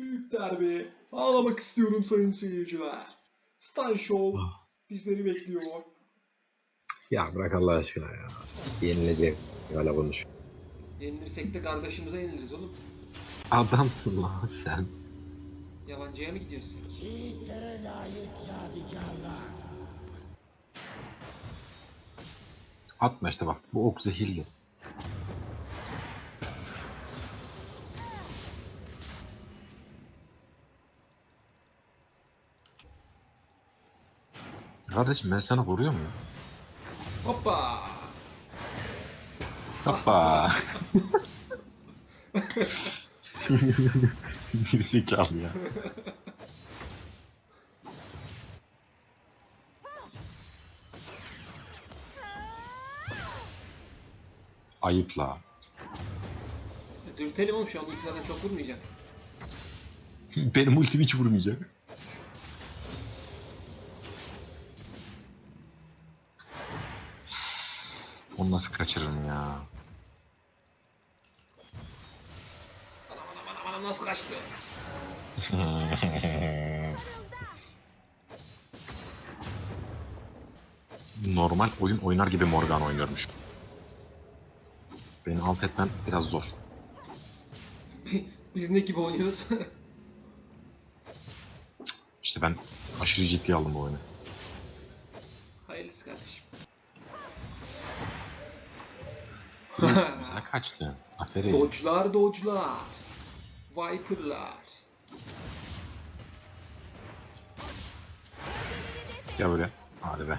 Büyük derbi. Ağlamak istiyorum sayın seyirciler. Stan Show bizleri bekliyor. Ya bırak Allah aşkına ya. Yenilecek. Hala konuş. Yenilirsek de kardeşimize yeniliriz oğlum. Adamsın lan sen. Yabancıya mı gidiyorsun? Atma işte bak. Bu ok zehirli. Kardeşim ben sana vuruyor muyum? Hoppa! Hoppa. Gerizekalı ya. Ayıp la. Dürtelim oğlum şu an ulti zaten çok vurmayacak. Benim ultim hiç vurmayacak. Nasıl kaçırırım ya? Anam anam anam anam nasıl kaçtı? Normal oyun oynar gibi Morgan oynuyormuş. Beni alt etmen biraz zor. Biz ne gibi oynuyoruz? İşte ben aşırı ciddiye aldım bu oyunu. Güzel kaçtı. Aferin. Dodge'lar dodge'lar. Viper'lar. Gel buraya. Hadi be.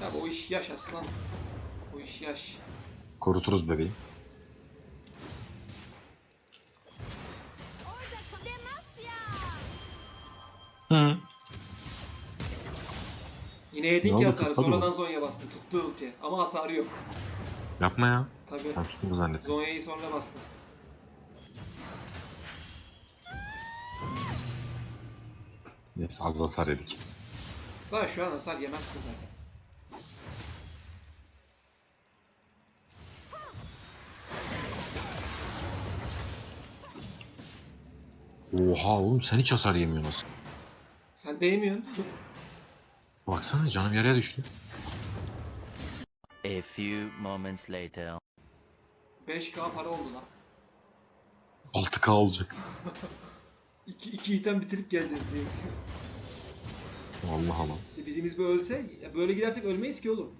Tabi o iş yaş aslan. O iş yaş. Kuruturuz bebeğim. Hı. Yine yedin ki hasarı. Sonradan Zonya bastın. Tuttu ulti. Ama hasarı yok. Yapma ya. Tabi. Ben tuttum zannettim. Zonya'yı sonra bastın. Neyse az hasar yedik. Daha şu an hasar yemezsin zaten. Oha oğlum sen hiç hasar yemiyorsun. Sen değmiyorsun. Baksana canım yarıya düştü. A few moments later. 5k para oldu lan. 6k olacak. 2 iki item bitirip geleceğiz diye. Allah Allah. İşte birimiz böyle ölse, ya böyle gidersek ölmeyiz ki oğlum.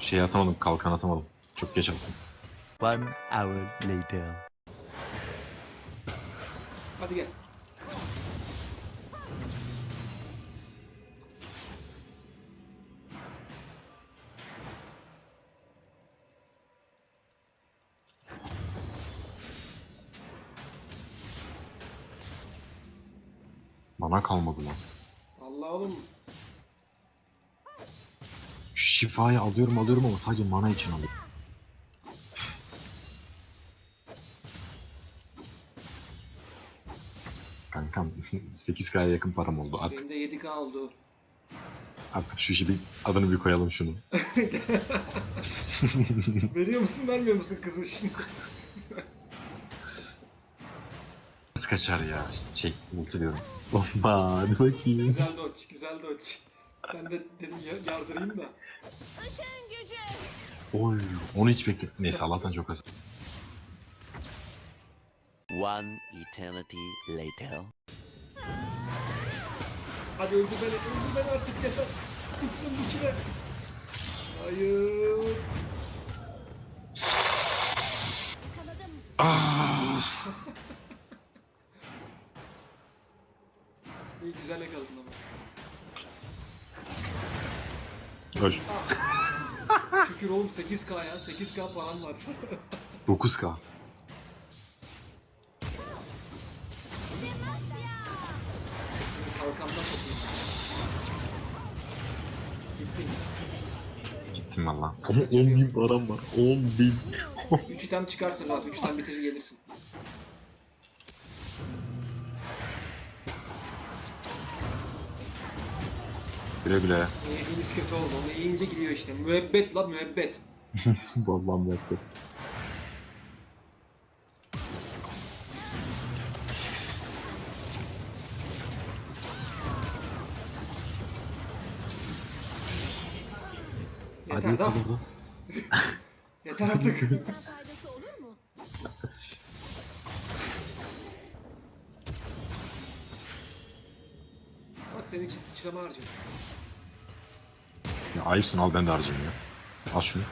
Şey atamadım kalkan atamadım. Çok geç attım. One hour later. Hadi gel. Bana kalmadı lan. Allah oğlum. Şifayı alıyorum alıyorum ama sadece mana için alıyorum. Kankam 8K'ya yakın param oldu. Artık, Benim de 7k oldu. artık şu işi bir adını bir koyalım şunu. Veriyor musun vermiyor musun kızın şimdi? Nasıl kaçar ya? Şey ulti diyorum. Bomba hadi bakayım. güzel dodge, güzel dodge. Ben de dedim ya, yardırayım da. Oy onu hiç bekle. Neyse Allah'tan çok az. One eternity later. Hadi öldü beni, öldü beni artık yeter. Tutsun bu çile. Hayır. Ah! İyi güzel yakaladın ama. Öl. Şükür oğlum 8k ya, 8k param var. 9K. Satayım. Gitti. Gittim valla. Ama 10 bin param var. 10 bin. 3 item çıkarsın rahat, 3 item bitirir gelirsin. Güle güle. Niyetimiz kötü oldu. Onu yiyince gidiyor işte. Müebbet la müebbet. Vallahi müebbet. Yeter lan. Yeter artık. Faydası olur mu? Bak senin için sıçrama harcadım. Ya ayıpsın al ben de harcayayım ya. Al şunu.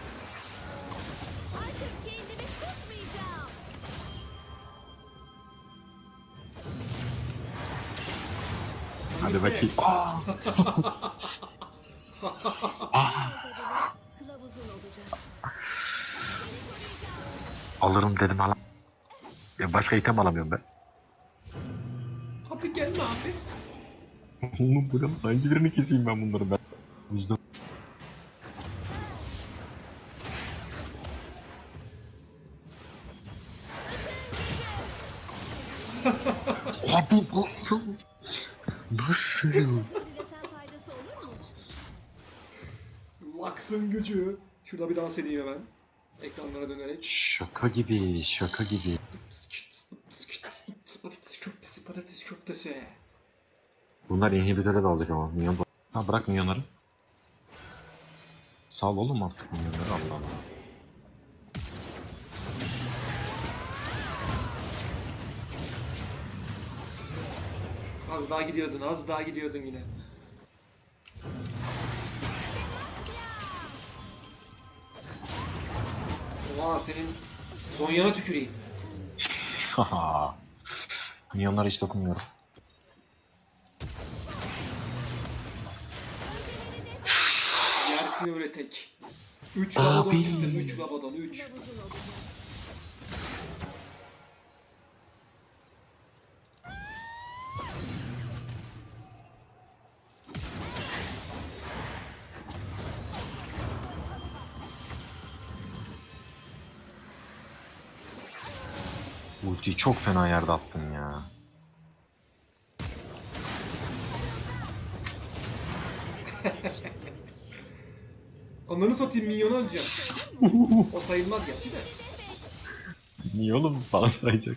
Artık kendimi tutmayacağım. Hadi bakayım. Aa! Aa! Alırım dedim alam. Ya başka item alamıyorum ben. Abi gelme abi. Oğlum bu ne? Hangi birini keseyim ben bunları ben? Vicdan. Dans edeyim hemen. Ekranlara dönerek. Şaka gibi, şaka gibi. Köftesi, patates köftesi. Bunlar inhibitöre de alacak ama. Minyon Ha bırak minyonları. Sal oğlum artık minyonları Allah Allah. Az daha gidiyordun, az daha gidiyordun yine. Oha senin Zonya'na tüküreyim. Haha. Minyonlara hiç dokunmuyorum. Yersin öyle tek. 3 Abi. Rabadon çıktı, 3 Rabadon, 3. Ultiyi çok fena yerde attın ya. Ananı satayım minyonu öleceğim. o sayılmaz gerçi de. Niye oğlum bana sayacak?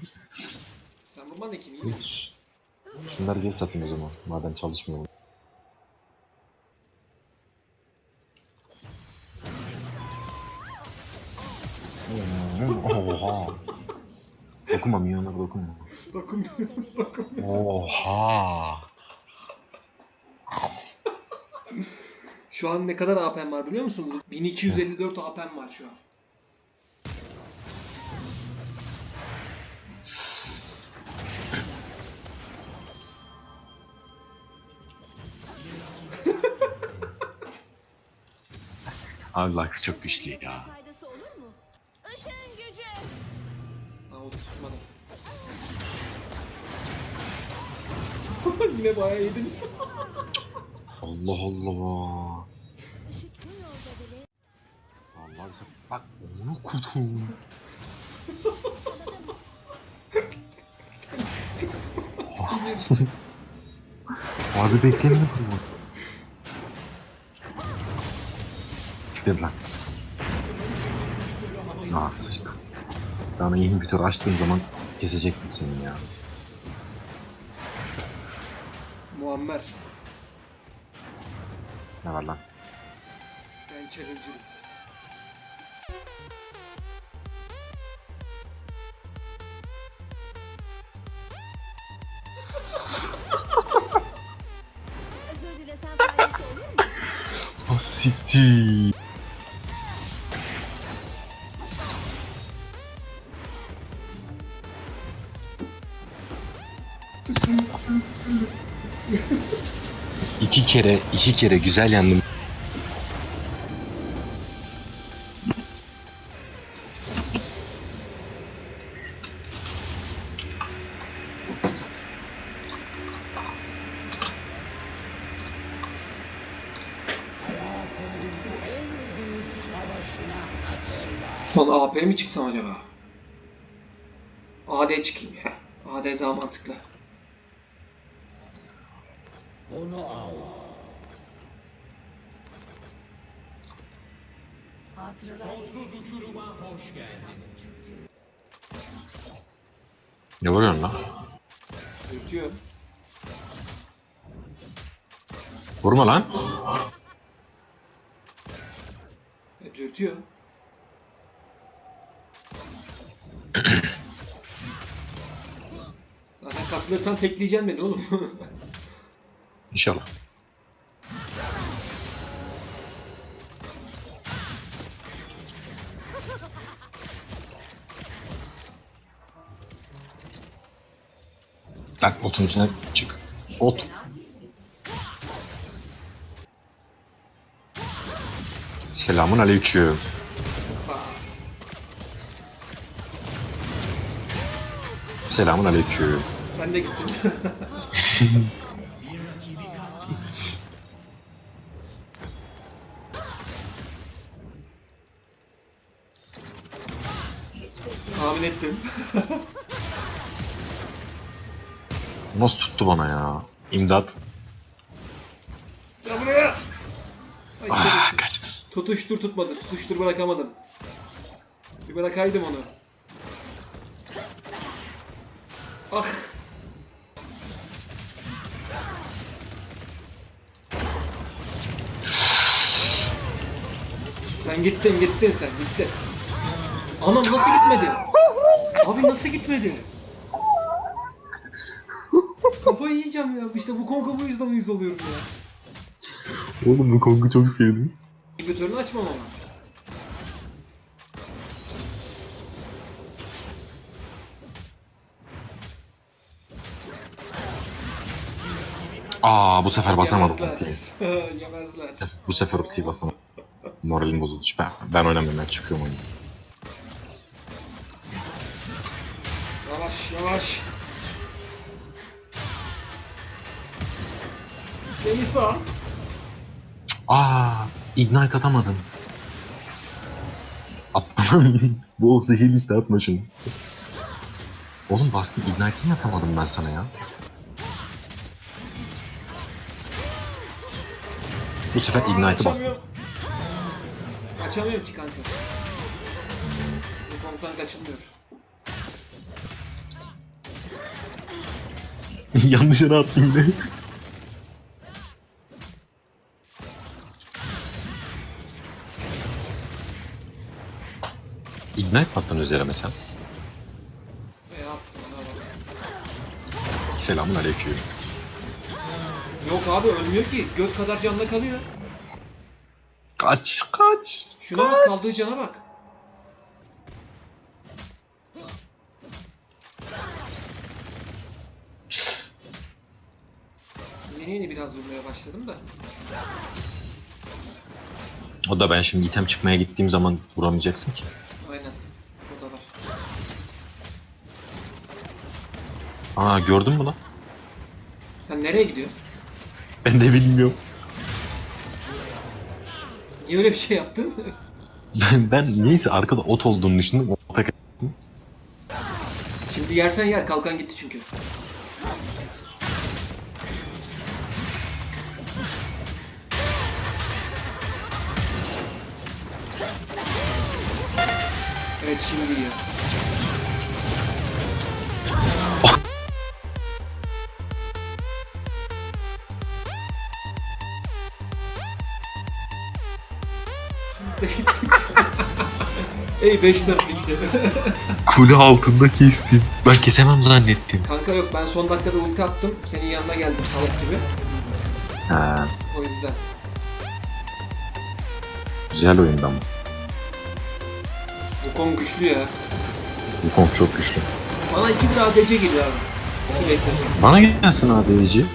Sen vurman ne kim iyi? Şunları geri satayım o zaman. Madem çalışmıyor. Oha. Dokunma milyonlara dokunma. Dokunmuyorum, dokunmuyorum. Oha. Şu an ne kadar AP'm var biliyor musun? 1254 AP'm var şu an. Abi Lux çok güçlü ya. Yine bayağı yedin. Allah Allah. Allah bak onu kudum. Abi beklemiyor mu? Siktir lan. Aa sıçtım. Bana yeni bir tür açtığım zaman kesecektim seni ya. Muammer. Ne var lan? Ben challenger'ım. özür dilesem faydası olur mu? Siktir. Kere, iki kere güzel yandım. Son AP mi çıksam acaba? AD çıkayım ya. AD daha mantıklı. Ne vuruyorsun lan? Ötüyor. Vurma lan. E, dürtüyor. Zaten katılırsan tekleyeceksin beni oğlum. İnşallah. Lan otun içine çık. Ot. Selamun aleyküm. Selamun aleyküm. ben de gittim. Tahmin ettim. Nasıl tuttu bana ya? İmdat. Ya buraya. Ay, Ah, kaçtı. Tutuştur tutmadı. Tutuştur bırakamadım. Bir bırakaydım onu. Ah. Sen gittin gittin sen gittin. Anam nasıl gitmedi? Abi nasıl gitmedi? Kafayı yiyeceğim ya. İşte bu konka bu yüzden uyuz oluyorum ya. Oğlum bu kongu çok sevdim. İnhibitörünü açmam ama. Aa bu sefer basamadım. Ultiyi. Yemezler. Bu sefer ultiyi basamadım. Moralim bozuldu. Ben, ben oynamıyorum ben çıkıyorum oyunu. Yavaş yavaş. Seni sağ. Aa ignite atamadım. Atmam. bu o zehirli işte atma şunu. Oğlum bastım ignite'ini atamadım ben sana ya. Bu sefer ignite'ı bastım. Açamıyorum. Açamıyorum ki kanka. Bu komutan kaçılmıyor. Yanlış yere attım yine. Ignite attın üzerime sen? Ona bak. Selamun aleyküm. Yok abi ölmüyor ki. Göz kadar canlı kalıyor. Kaç kaç. Şuna bak kaldığı cana bak. Yeni yeni biraz vurmaya başladım da. O da ben şimdi item çıkmaya gittiğim zaman vuramayacaksın ki. Aa gördün mü lan? Sen nereye gidiyorsun? Ben de bilmiyorum. Niye öyle bir şey yaptın? Ben, ben neyse arkada ot olduğunu düşündüm. Ota kaçtım. Şimdi yersen yer kalkan gitti çünkü. Evet şimdi yiyor. Ey 5 4 bitti. Kule altında kestim. Ben kesemem zannettim. Kanka yok ben son dakikada ulti attım. Senin yanına geldim salak gibi. Ha, O yüzden. güzel oyundu ama. Bu konu güçlü ya. Bu komp çok güçlü. Bana iki bir ADC geliyor abi. İki beklesin. Bana gelsin ADC.